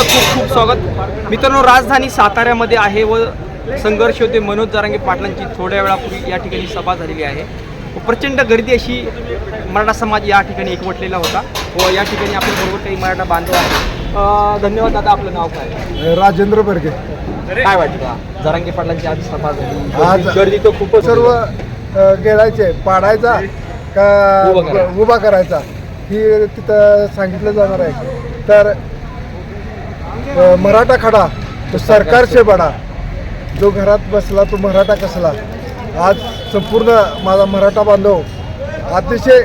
आपलं खूप खूप स्वागत. मित्रांनो राजधानी साताऱ्यामध्ये आहे व संघर्ष होते. मनोज जरांगे पाटलांची थोड्या वेळापूर्वी या ठिकाणी सभा झालेली आहे. प्रचंड गर्दी अशी मराठा समाज या ठिकाणी एकवटलेला होता. व या ठिकाणी आपल्याबरोबर काही मराठा बांधव आहेत. अं, धन्यवाद दादा आपलं नाव काय? राजेंद्र बर्गे. काय वाटतं? जरांगे पाटलांची आज सभा झाली. आज गर्दी- तर खूपच सर्व गेळायचे पाडायचा का उभा करायचा. ही तिथं सांगितलं जाणार आहे. तर मराठा खडा तो सरकारचे बडा. जो घरात बसला तो मराठा कसला? आज संपूर्ण माझा मराठा बांधव अतिशय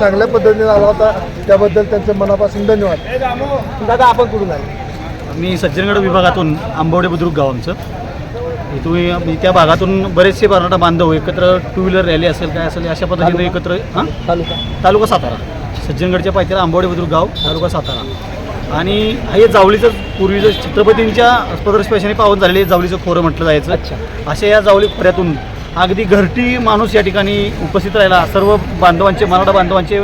चांगल्या पद्धतीने आला होता. त्याबद्दल त्यांचे मनापासून धन्यवाद. दादा आपण कुठून आले? मी सज्जनगड विभागातून आंबवडे बुद्रुक गाव आमचं. मी त्या भागातून बरेचसे मराठा बांधव एकत्र टू व्हीलर रॅली असेल काय असेल अशा पद्धतीने एकत्र हां? तालुका. तालुका सातारा. सज्जनगडच्या पायथ्याला आंबवडे बुद्रुक गाव तालुका सातारा. आणि हे जावळीचं पूर्वीचं छत्रपतींच्या प्रदर्शपेशाने पावन झालेले जावळीचं खोरं म्हटलं जायचं. अच्छा. अशा या जावळी खोऱ्यातून अगदी घरटी माणूस या ठिकाणी उपस्थित राहिला. सर्व बांधवांचे मराठा बांधवांचे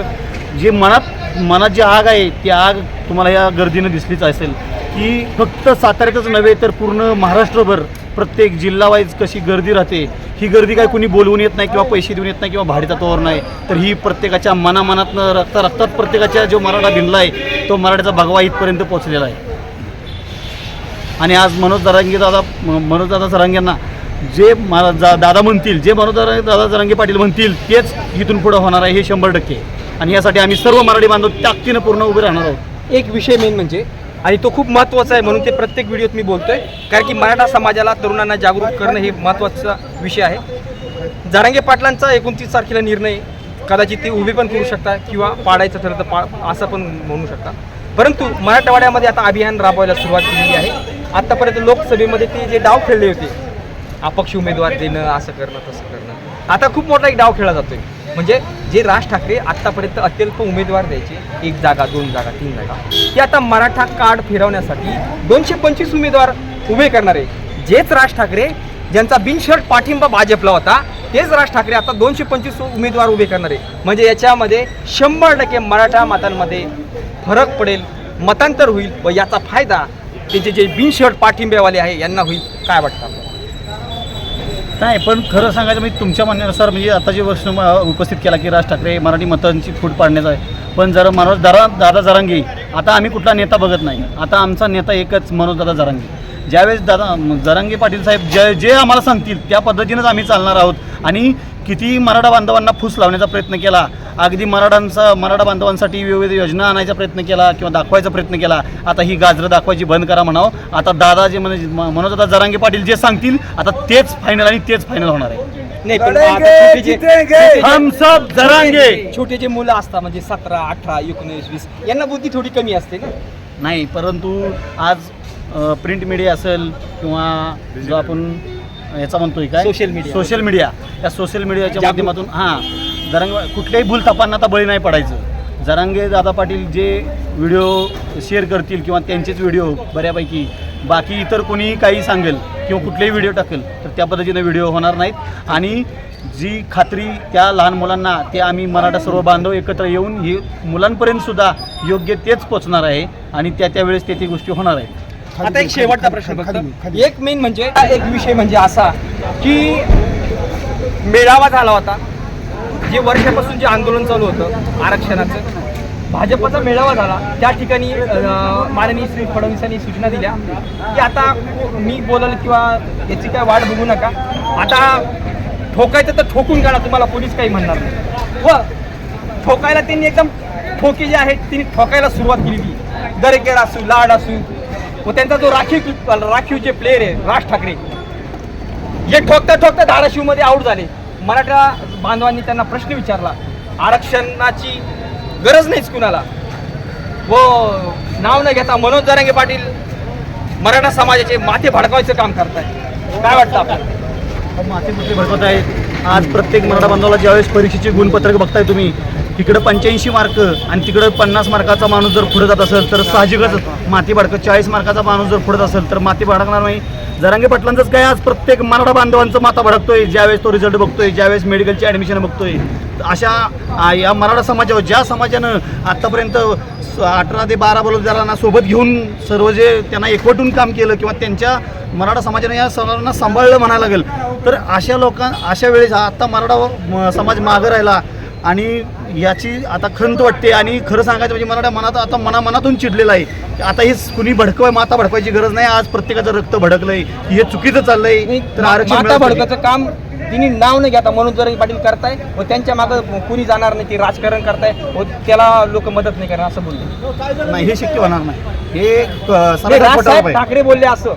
जे मनात मनात जी आग आहे ती आग तुम्हाला या गर्दीनं दिसलीच असेल. की फक्त साताऱ्यातच नव्हे तर पूर्ण महाराष्ट्रभर प्रत्येक जिल्हा वाईज कशी गर्दी राहते ही गर्दी काय कुणी बोलवून येत नाही किंवा पैसे देऊन येत नाही किंवा भाडे तत्वावर नाही तर ही प्रत्येकाच्या मनामनातनं रक्ता रक्तात प्रत्येकाच्या जो मराठा भिनला आहे तो मराठ्याचा भगवा इथपर्यंत पोहोचलेला आहे. आणि आज मनोज दरांगे दादा मनोज दादा जरांगेंना जे मला जा दादा म्हणतील जे मनोज दादा दादा जरांगे पाटील म्हणतील तेच इथून पुढं होणार आहे हे शंभर टक्के. आणि यासाठी आम्ही सर्व मराठी बांधव ताकदीनं पूर्ण उभे राहणार आहोत. एक विषय मेन म्हणजे आणि तो खूप महत्त्वाचा आहे म्हणून ते प्रत्येक व्हिडिओत मी बोलतोय. कारण की मराठा समाजाला तरुणांना जागरूक करणं हे महत्त्वाचा विषय आहे. जरांगे पाटलांचा एकोणतीस तारखेला निर्णय कदाचित ते उभे पण करू शकता किंवा पाडायचं ठरलं तर पा असं पण म्हणू शकता परंतु मराठवाड्यामध्ये आता अभियान राबवायला सुरुवात केलेली आहे. आत्तापर्यंत लोकसभेमध्ये ते जे डाव खेळले होते अपक्ष उमेदवार देणं असं करणं तसं करणं. आता खूप मोठा एक डाव खेळला जातोय. म्हणजे जे राज ठाकरे आत्तापर्यंत अत्यल्प उमेदवार द्यायचे एक जागा दोन जागा तीन जागा ते आता मराठा कार्ड फिरवण्यासाठी दोनशे पंचवीस उमेदवार उभे करणार. आहे जेच राज ठाकरे ज्यांचा बिनशर्ट पाठिंबा भाजपला होता तेच राज ठाकरे आता दोनशे पंचवीस उमेदवार उभे करणार. आहे म्हणजे याच्यामध्ये शंभर टक्के मराठा मतांमध्ये फरक पडेल मतांतर होईल व याचा फायदा त्यांचे जे बिनशर्ट पाठिंब्यावाले आहे यांना होईल. काय वाटतं आपल्याला? नाही पण खरं सांगायचं म्हणजे तुमच्या म्हणण्यानुसार म्हणजे आता जे प्रश्न उपस्थित केला की राज ठाकरे मराठी मतांची फूट पाडण्याचा आहे. पण जरा मनोज दादा दादा जरांगे आता आम्ही कुठला नेता बघत नाही. आता आमचा नेता एकच मनोज दादा जरांगे. ज्यावेळेस दादा जरांगे पाटील साहेब जे जे आम्हाला सांगतील त्या पद्धतीनंच आम्ही चालणार आहोत. आणि किती मराठा बांधवांना फूस लावण्याचा प्रयत्न केला अगदी मराठांचा मराठा बांधवांसाठी विविध योजना आणायचा प्रयत्न केला किंवा दाखवायचा प्रयत्न केला आता ही गाजरं दाखवायची बंद करा म्हणावं. आता दादा जे म्हणजे म- मनोज दादा जरांगे पाटील जे सांगतील आता तेच फायनल आणि तेच फायनल होणार आहे. नाही पण लढेंगे, आता छोटे जे- जितेंगे. छोटे जे- हम सब जरांगे! छोटे जे मुलं असतात म्हणजे सतरा अठरा एकोणीस वीस यांना बुद्धी थोडी कमी असते ना? नाही परंतु आज प्रिंट मीडिया असेल किंवा जो आपण याचा म्हणतोय काय? Social media. सोशल मीडिया या सोशल मीडियाच्या. माध्यमातून हां. जरांग कुठल्याही भूलथापांना आता बळी नाही पडायचं. जरांगे दादा पाटील जे व्हिडिओ शेअर करतील किंवा त्यांचेच व्हिडिओ बऱ्यापैकी बाकी इतर कोणीही काही सांगेल किंवा कुठलेही व्हिडिओ टाकेल तर त्या पद्धतीने व्हिडिओ होणार नाहीत. आणि जी खात्री त्या लहान मुलांना ते आम्ही मराठा सर्व बांधव एकत्र येऊन ही मुलांपर्यंत सुद्धा योग्य तेच पोचणार आहे आणि त्या त्यावेळेस ते ती गोष्टी होणार आहेत आता एक शेवटचा प्रश्न फक्त. एक मेन म्हणजे एक विषय म्हणजे असा की मेळावा झाला होता. जे वर्षापासून जे आंदोलन चालू होतं आरक्षणाचं. भाजपचा मेळावा झाला. त्या ठिकाणी माननीय श्री फडणवीसांनी सूचना दिल्या की आता मी बोलल किंवा याची काय वाट बघू नका. आता ठोकायचं तर ठोकून काढा तुम्हाला पोलीस काही म्हणणार नाही. व ठोकायला त्यांनी एकदम ठोके जे आहेत त्यांनी ठोकायला सुरुवात केली दरेकर असू लाड असू व त्यांचा जो राखीव राखीव जे प्लेअर आहे राज ठाकरे हे ठोकता ठोकता धाराशिवमध्ये आऊट झाले. मराठा बांधवांनी त्यांना प्रश्न विचारला. आरक्षणाची गरज नाहीच कुणाला. व नाव न घेता मनोज जरांगे पाटील मराठा समाजाचे माथे भडकावायचं काम करताय काय वाटतं आपल्याला? माथे कुठले आहेत आज प्रत्येक मराठा बांधवाला ज्यावेळेस परीक्षेचे गुणपत्रक बघताय तुम्ही तिकडं पंच्याऐंशी मार्क आणि तिकडं पन्नास मार्काचा माणूस जर पुढे जात असेल तर साहजिकच माती भडकं चाळीस मार्काचा माणूस जर पुढे असेल तर माती भडकणार नाही. जरांगे पाटलांचंच काय आज प्रत्येक मराठा बांधवांचं माता भडकतोय ज्यावेळेस तो रिझल्ट बघतोय ज्यावेळेस मेडिकलची ॲडमिशन बघतोय. अशा या मराठा समाजावर ज्या समाजानं आत्तापर्यंत स- अठरा ते बारा बलुतेदारांना सोबत घेऊन सर्व जे त्यांना एकवटून काम केलं किंवा त्यांच्या मराठा समाजाने या सर्वांना सांभाळलं म्हणायला लागेल. तर अशा लोकां अशा वेळेस आता मराठा म- समाज मागं राहिला आणि याची आता खंत वाटते आणि खरं सांगायचं म्हणजे मराठा मनात आता मनामनातून चिडलेलं आहे. आता हे कुणी भडकवाय माता भडकवायची गरज नाही. आज प्रत्येकाचं रक्त भडकलंय. हे चुकीचं चाललंय. तर आरक्षण. भडकाचं काम तिने नाव नाही घेता. म्हणून जर पाटील करताय व त्यांच्या मागं कुणी जाणार नाही. ते राजकारण करताय. व त्याला लोक मदत नाही करणार असं बोलतो नाही हे शक्य होणार नाही. हे. ठाकरे बोलले असं.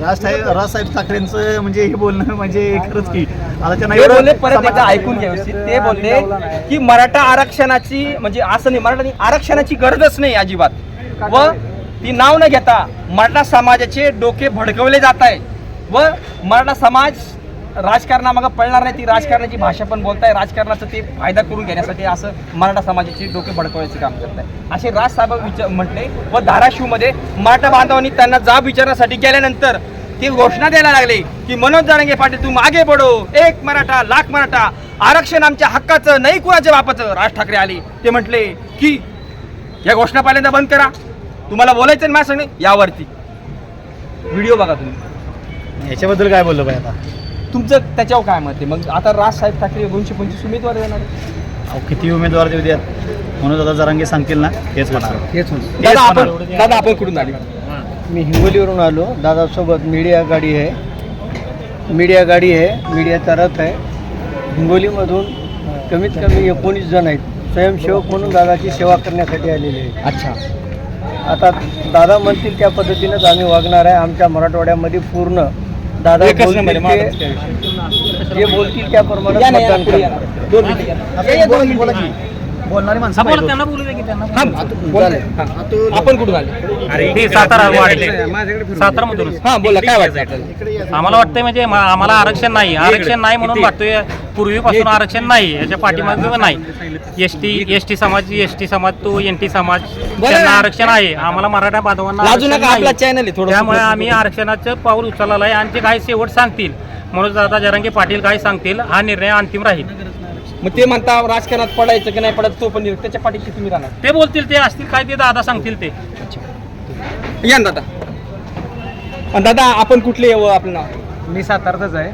राजसाहेब राजसाहेब ठाकरेंचं म्हणजे हे बोलणं म्हणजे खरंच की आता त्यांना ते एवढं बोलले परत एकदा ऐकून घ्या व्यवस्थित. ते बोलले की मराठा आरक्षणाची म्हणजे असं नाही मराठा नाही, आरक्षणाची गरजच नाही अजिबात. व ती नाव न घेता मराठा समाजाचे डोके भडकवले जात आहे. व मराठा समाज राजकारणामागं पळणार नाही ती राजकारणाची भाषा पण बोलताय. राजकारणाचा ते फायदा करून घेण्यासाठी असं मराठा समाजाची डोके भडकवण्याचे काम करत आहे असे राजसाहेब विचार म्हटले व धाराशिवमध्ये मराठा बांधवांनी त्यांना जाब विचारण्यासाठी गेल्यानंतर ते घोषणा द्यायला लागले की मनोज जारंगे पाटील तू मागे पडो. एक मराठा लाख मराठा आरक्षण आमच्या हक्काचं नाही कुणाच्या बापाचं. राज ठाकरे आले. ते म्हटले की या घोषणा पहिल्यांदा बंद करा. तुम्हाला बोलायचं ना माझ्या सांगणे यावरती. व्हिडिओ बघा तुम्ही. याच्याबद्दल काय बोललो पाहिजे आता? तुमचं त्याच्यावर काय मत आहे? मग आता राज साहेब ठाकरे दोनशे पंचवीस उमेदवार देणार आहे. अहो, किती उमेदवार देऊ द्यात म्हणून दादा जरांगे सांगतील ना. हेच होणार दादा आपण दादा आपण कुठून आले? मी हिंगोलीवरून आलो. दादासोबत मीडिया गाडी आहे. मीडिया गाडी आहे. मीडियाचा रथ आहे. हिंगोलीमधून कमीत कमी एकोणीस जण आहेत. स्वयंसेवक म्हणून दादाची सेवा करण्यासाठी आलेले आहेत. अच्छा. आता दादा म्हणतील त्या पद्धतीनंच आम्ही वागणार आहे. आमच्या मराठवाड्यामध्ये पूर्ण दादा जे बोलतील त्याप्रमाणे बोला. की. बोलणारी माणसं. हा, बोला. हा. आपण कुठून आले? हे सातारा वाढले. सातारा मधून हा बोला काय वाटतं? आम्हाला वाटतंय म्हणजे मा- आम्हाला आरक्षण नाही. आरक्षण नाही म्हणून वाटतोय पूर्वीपासून आरक्षण नाही. याच्या पाठीमागे नाही. एस टी एस टी समाज एस टी समाज तो एन टी समाज त्यांना आरक्षण आहे. आम्हाला मराठा बांधवांना लाजू आरक्षण नका नाही. आपला चॅनल आहे थोडं त्यामुळे आम्ही आरक्षणाचं पाऊल उचललेलं आहे. आणि ते काय शेवट सांगतील म्हणून दादा जरांगे पाटील काय सांगतील हा निर्णय अंतिम राहील. मग ते म्हणता राजकारणात पडायचं की नाही पडायचं तो पण निर्णय. त्याच्या पाठीशी तुम्ही राहणार? ते बोलतील ते असतील काय ते दादा सांगतील ते. या ना दादा. आणि दादा आपण कुठले येऊ आपलं नाव? मी सातारातच आहे.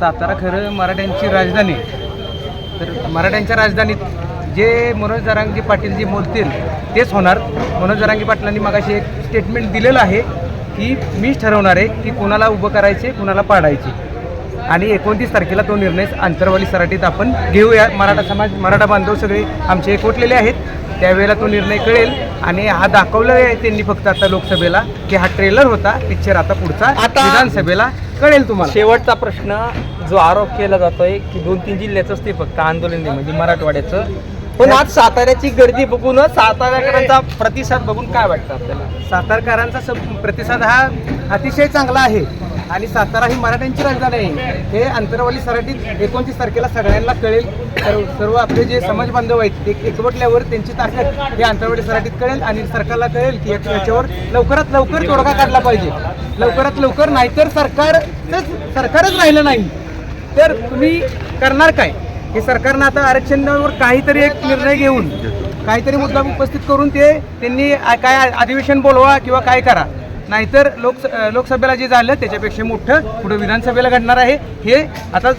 सातारा खरं मराठ्यांची राजधानी. आहे. तर मराठ्यांच्या राजधानीत जे मनोज जरांगी पाटील जे बोलतील तेच होणार. मनोज जरांगी पाटलांनी मगाशी एक स्टेटमेंट दिलेलं आहे की मीच ठरवणार आहे की कुणाला उभं करायचे कुणाला पाडायचे आणि एकोणतीस तारखेला तो निर्णय आंतरवाली सराटीत आपण घेऊया. मराठा समाज मराठा बांधव सगळे आमचे एकवटलेले आहेत. त्यावेळेला तो निर्णय कळेल आणि हा दाखवलं आहे त्यांनी फक्त आता लोकसभेला की हा ट्रेलर होता. पिक्चर आता पुढचा विधानसभेला कळेल तुम्हाला. शेवटचा प्रश्न जो आरोप केला जातोय की दोन तीन जिल्ह्याचंच ते फक्त आंदोलन नाही म्हणजे मराठवाड्याचं. पण आज साताऱ्याची गर्दी बघून साताऱ्याकरांचा प्रतिसाद बघून काय वाटतं आपल्याला? सातारकरांचा सब- प्रतिसाद हा अतिशय चांगला आहे. आणि सातारा ही मराठ्यांची राजधानी आहे. हे अंतरवाली सराठीत एकोणतीस तारखेला सगळ्यांना कळेल. सर्व सर्व आपले जे समाज बांधव आहेत ते एकवटल्यावर त्यांची ताकद हे अंतरवाली सराठीत कळेल आणि सरकारला कळेल की याच्यावर लवकरात लवकर तोडगा काढला पाहिजे. लवकरात लवकर नाहीतर सरकार सरकारच राहिलं नाही. तर तुम्ही करणार काय? हे सरकारनं आता आरक्षणावर काहीतरी एक निर्णय घेऊन काहीतरी मुद्दा उपस्थित करून ते त्यांनी काय अधिवेशन बोलवा किंवा काय करा. नाहीतर लोक लोकसभेला जे झालं त्याच्यापेक्षा मोठं पुढे विधानसभेला घडणार आहे. हे आता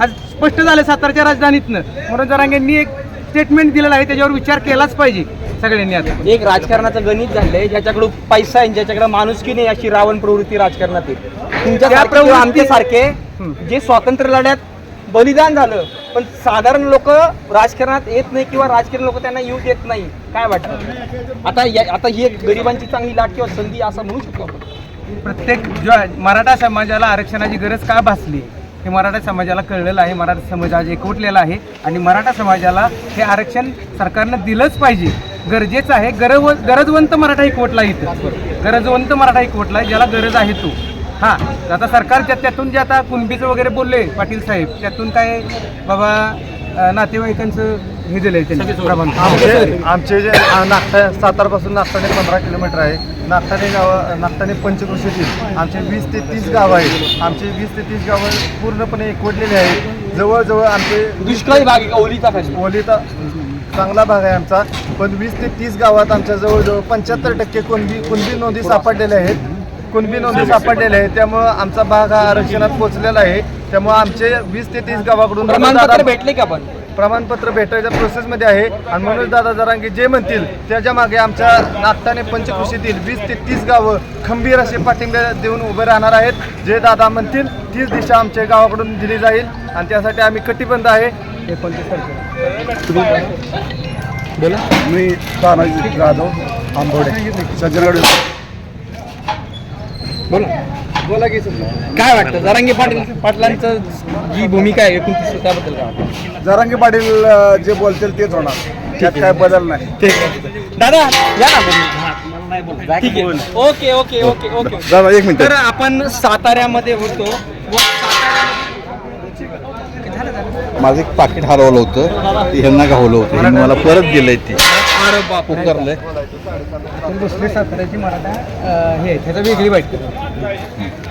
आज स्पष्ट झालं सातारच्या राजधानीतनं. म्हणून जरांगेंनी एक स्टेटमेंट दिलेलं आहे त्याच्यावर विचार केलाच पाहिजे सगळ्यांनी आता. एक राजकारणाचं गणित झालंय ज्याच्याकडे पैसा आहे ज्याच्याकडे माणुसकी नाही अशी रावण प्रवृत्ती राजकारणात आहे. तुमच्या आमच्यासारखे जे स्वातंत्र्य लढ्यात बलिदान झालं पण साधारण लोक राजकारणात येत नाही किंवा राजकीय लोक त्यांना येऊ देत नाही. काय वाटतं? आता या- आता ही एक गरिबांची चांगली लाट किंवा संधी असं म्हणू शकतो आपण. प्रत्येक जो मराठा समाजाला आरक्षणाची गरज का भासली हे मराठा समाजाला कळलेलं आहे मराठा समाज आज एकवटलेला आहे. आणि मराठा समाजाला हे आरक्षण सरकारनं दिलंच पाहिजे. गरजेचं आहे गरव गरजवंत मराठा एकवटला इथं. गरजवंत मराठा एकवटला ज्याला गरज आहे तो. हां आता सरकारच्या त्यातून जे आता कुणबीचं वगैरे बोलले पाटील साहेब त्यातून काय बाबा नातेवाईकांचं हे दिले त्यांनी प्रबंध आमचे आमचे जे आ, नागठा सातारपासून नागठाणे पंधरा किलोमीटर आहे. नागठाणे गाव नागठाणे पंचकृषीतील आमचे वीस ते तीस गावं आहेत. आमचे वीस ते तीस गावं पूर्णपणे एकवटलेली आहेत. जवळजवळ आमचे दुष्काळी भाग आहे का? ओलीचा ओलीचा चांगला भाग आहे आमचा. पण वीस ते तीस गावात आमच्या जवळजवळ पंच्याहत्तर टक्के कुणबी कुणबी नोंदी सापडलेल्या आहेत. कुणबी नोंदी सापडलेल्या आहेत. त्यामुळं आमचा भाग हा आरक्षणात पोहोचलेला आहे. त्यामुळं आमचे वीस ते तीस गावाकडून प्रमाणपत्र भेटले का आपण प्रमाणपत्र भेटायच्या प्रोसेसमध्ये आहे. आणि मनोज दादा जरांगे जे म्हणतील त्याच्यामागे आमच्या नागठाणे पंचकृषीतील वीस ते तीस गावं खंबीर असे पाठिंबे देऊन उभे राहणार आहेत. जे दादा म्हणतील तीच दिशा आमच्या गावाकडून दिली जाईल. आणि त्यासाठी आम्ही कटिबंध आहे. बोला. मी तानाजी जाधव आंबोडे सज्जनगड बोला. बोला की काय वाटतं? जरांगे पाटील पाटलांचं जी भूमिका आहे एकोणतीस त्याबद्दल काय वाटतं? जरांगे पाटील जे बोलतील तेच होणार. त्यात काय बदल नाही. ठीक आहे. दादा या ना. बोलू. ठीक आहे. Okay okay okay okay. दादा एक तर आपण साताऱ्यामध्ये होतो. व माझं एक पाकिट हरवलं होतं. ते ह्यांना गावलं होतं. ह्यांनी मला परत दिलंय ते. अरे बाप पण दुसरी साताऱ्याची मराठा हे त्याचा वेगळी वाटते